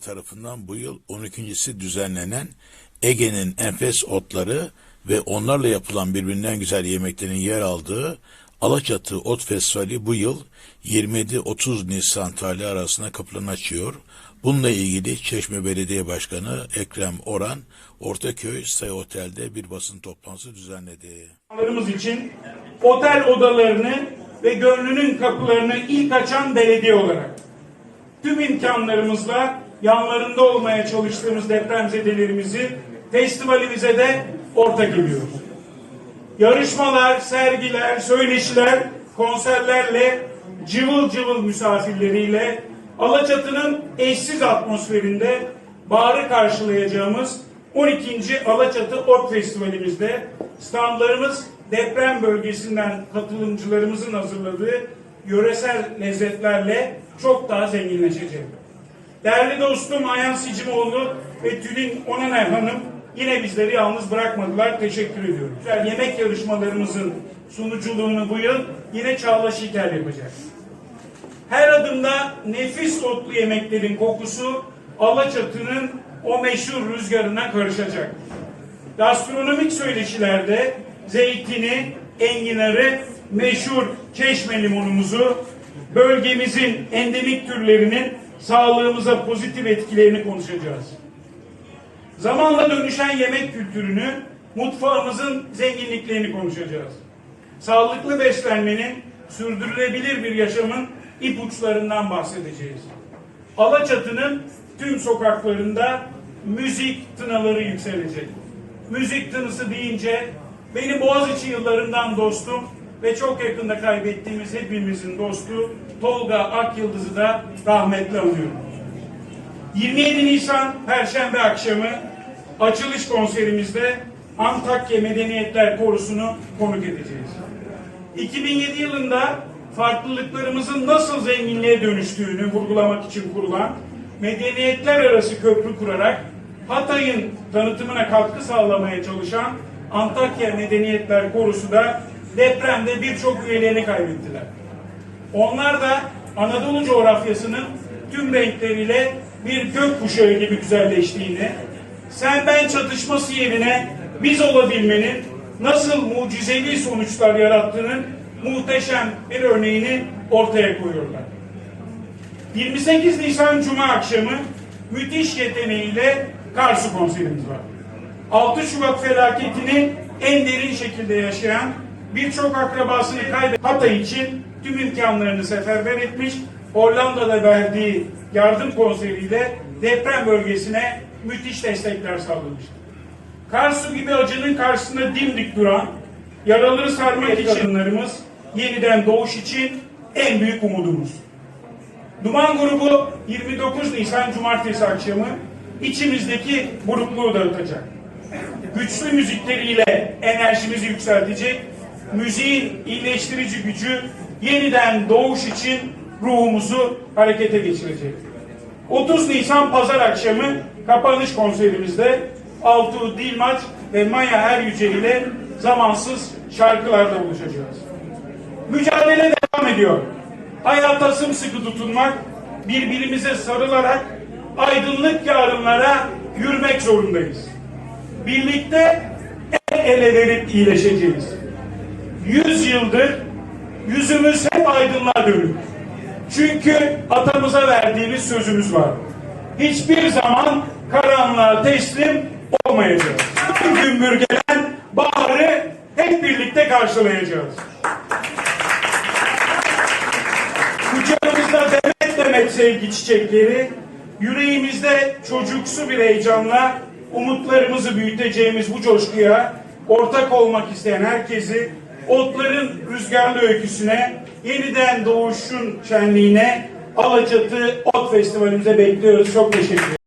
Tarafından bu yıl 12.si düzenlenen Ege'nin enfes otları ve onlarla yapılan birbirinden güzel yemeklerin yer aldığı Alaçatı Ot Festivali bu yıl 27-30 Nisan tarihi arasında kapılarını açıyor. Bununla ilgili Çeşme Belediye Başkanı Ekrem Oran, Ortaköy Stay Otel'de bir basın toplantısı düzenledi. İçin otel odalarını ve gönlünün kapılarını ilk açan belediye olarak tüm imkanlarımızla yanlarında olmaya çalıştığımız depremzedelerimizi festivalimize de ortak ediyoruz. Yarışmalar, sergiler, söyleşiler, konserlerle, cıvıl cıvıl misafirleriyle Alaçatı'nın eşsiz atmosferinde bağrı karşılayacağımız 12. Alaçatı Ot Festivalimizde standlarımız deprem bölgesinden katılımcılarımızın hazırladığı yöresel lezzetlerle çok daha zenginleşecek. Değerli dostum Ayhan Sicimoğlu ve Tülin Onaner Hanım yine bizleri yalnız bırakmadılar. Teşekkür ediyorum. Güzel yemek yarışmalarımızın sunuculuğunu bu yıl yine Çağla Şiker yapacak. Her adımda nefis otlu yemeklerin kokusu Alaçatı'nın o meşhur rüzgarına karışacak. Gastronomik söyleşilerde zeytini, enginarı, meşhur çeşme limonumuzu, bölgemizin endemik türlerinin sağlığımıza pozitif etkilerini konuşacağız. Zamanla dönüşen yemek kültürünü, mutfağımızın zenginliklerini konuşacağız. Sağlıklı beslenmenin, sürdürülebilir bir yaşamın ipuçlarından bahsedeceğiz. Alaçatı'nın tüm sokaklarında müzik tınaları yükselecek. Müzik tınısı deyince benim Boğaziçi yıllarından dostum ve çok yakında kaybettiğimiz hepimizin dostu Tolga Akyıldız'ı da rahmetle anıyorum. 27 Nisan Perşembe akşamı açılış konserimizde Antakya Medeniyetler Korusu'nu konuk edeceğiz. 2007 yılında farklılıklarımızın nasıl zenginliğe dönüştüğünü vurgulamak için kurulan medeniyetler arası köprü kurarak Hatay'ın tanıtımına katkı sağlamaya çalışan Antakya Medeniyetler Korusu da depremde birçok üyelerini kaybettiler. Onlar da Anadolu coğrafyasının tüm renkleriyle bir gök kuşağı gibi güzelleştiğini, sen ben çatışması yerine biz olabilmenin nasıl mucizevi sonuçlar yarattığının muhteşem bir örneğini ortaya koyuyorlar. 28 Nisan Cuma akşamı müthiş yeteneğiyle Karsu konserimiz var. 6 Şubat felaketini en derin şekilde yaşayan birçok akrabasını kaybeden Hatay için tüm imkanlarını seferber etmiş, Hollanda'da verdiği yardım konseriyle deprem bölgesine müthiş destekler sağlamıştır. Karsu gibi acının karşısında dimdik duran, yaraları sarmak içinlerimiz yeniden doğuş için en büyük umudumuz. Duman grubu 29 Nisan Cumartesi akşamı içimizdeki burukluğu dağıtacak. Güçlü müzikleriyle enerjimizi yükseltecek, müziğin iyileştirici gücü yeniden doğuş için ruhumuzu harekete geçirecek. 30 Nisan Pazar akşamı kapanış konserimizde Altuğ Dilmaç ve Maya Er Yüce ile zamansız şarkılarda buluşacağız. Mücadele devam ediyor. Hayata sımsıkı tutunmak, birbirimize sarılarak aydınlık yarınlara yürümek zorundayız. Birlikte el ele verip iyileşeceğiz. Yüz yıldır yüzümüz hep aydınlığa dönük. Çünkü atamıza verdiğimiz sözümüz var. Hiçbir zaman karanlığa teslim olmayacağız. Tüm gümbür gelen baharı hep birlikte karşılayacağız. Kucağımızda demet demet sevgi çiçekleri, yüreğimizde çocuksu bir heyecanla umutlarımızı büyüteceğimiz bu coşkuya ortak olmak isteyen herkesi otların rüzgarlı öyküsüne, yeniden doğuşun şenliğine Alaçatı Ot Festivalimize bekliyoruz. Çok teşekkür ederim.